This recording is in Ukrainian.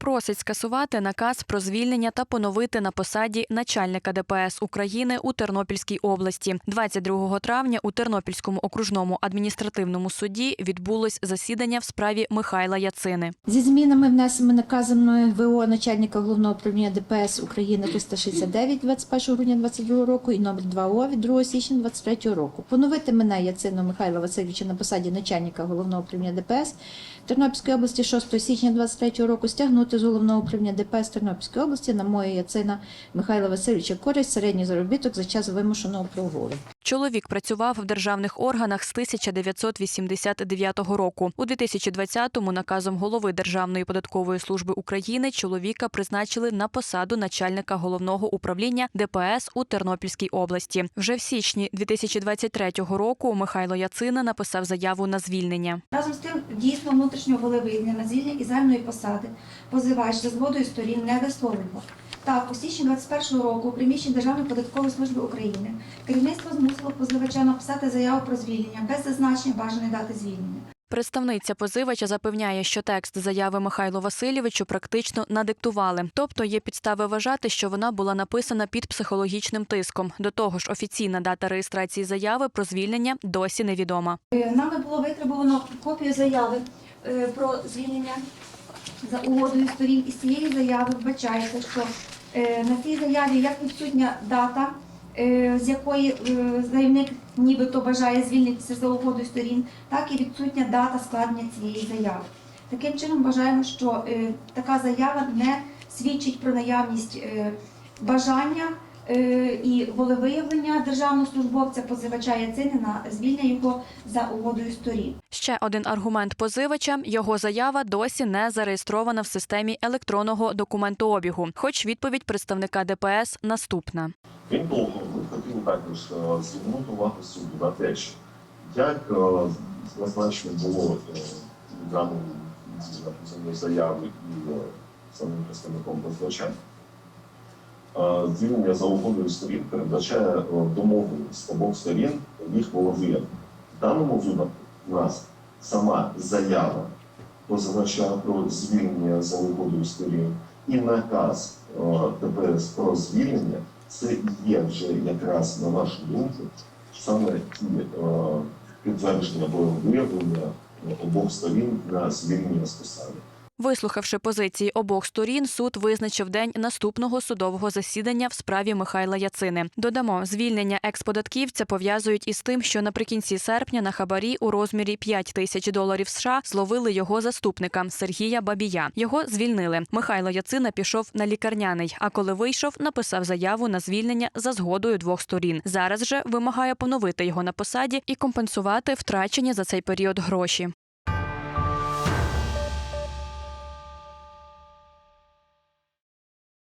Просить скасувати наказ про звільнення та поновити на посаді начальника ДПС України у Тернопільській області. 22 травня у Тернопільському окружному адміністративному суді відбулось засідання в справі Михайла Яцини. Зі змінами внесеними наказом ВО начальника головного управління ДПС України 369 21 грудня 22 року і номер 2О від 2 січня 23 року. Поновити мене Яцину Михайла Васильовича на посаді начальника головного управління ДПС Тернопільської області 6 січня 23 року. Стягнути з головного управління ДПС Тернопільської області на моє Яцина Михайла Васильовича користь середній заробіток за час вимушеного прогулу. Чоловік працював в державних органах з 1989 року. У 2020-му наказом голови Державної податкової служби України чоловіка призначили на посаду начальника головного управління ДПС у Тернопільській області. Вже в січні 2023 року Михайло Яцина написав заяву на звільнення. Разом з тим, дійсно внутрішнього волевиявлення на звільнення і займної посади позивач за згодою сторін не висловлював. Так, у січні 21 року у приміщенні Державної податкової служби України керівництво змусило позивача написати заяву про звільнення без зазначення бажаної дати звільнення. Представниця позивача запевняє, що текст заяви Михайлу Васильовичу практично надиктували, тобто є підстави вважати, що вона була написана під психологічним тиском. До того ж, офіційна дата реєстрації заяви про звільнення досі невідома. Е, Нами було витребувано копію заяви е, про звільнення за угодою сторін. І з цієї заяви вбачається, що на цій заяві як відсутня дата, е, з якої е, заявник нібито бажає звільнитися за угодою сторін, так і відсутня дата складення цієї заяви. Таким чином вважаємо, що е, така заява не свідчить про наявність е, бажання е, і волевиявлення державного службовця позивача Яцини на звільнення його за угодою сторін. Ще один аргумент позивача його заява досі не зареєстрована в системі електронного документообігу. Хоч відповідь представника ДПС наступна. Крім того, ми хотіли також е, звернути увагу суду на те, що як е, зазначено було е, даному заяви і е, самим представником позивача, е, звільнення за угодою сторін передбачає е, домовленість обох сторін їх волевиявлення. В даному випадку у нас сама заява позивача про звільнення за угодою сторін і наказ е, ДПС про звільнення це є вже якраз на нашу думку саме ті е, підтвердження або виявлення обох сторін на звільнення з посади. Вислухавши позиції обох сторін, суд визначив день наступного судового засідання в справі Михайла Яцини. Додамо, звільнення експодатківця пов'язують із тим, що наприкінці серпня на хабарі у розмірі 5 тисяч доларів США зловили його заступника Сергія Бабія. Його звільнили. Михайло Яцина пішов на лікарняний. А коли вийшов, написав заяву на звільнення за згодою двох сторін. Зараз же вимагає поновити його на посаді і компенсувати втрачені за цей період гроші.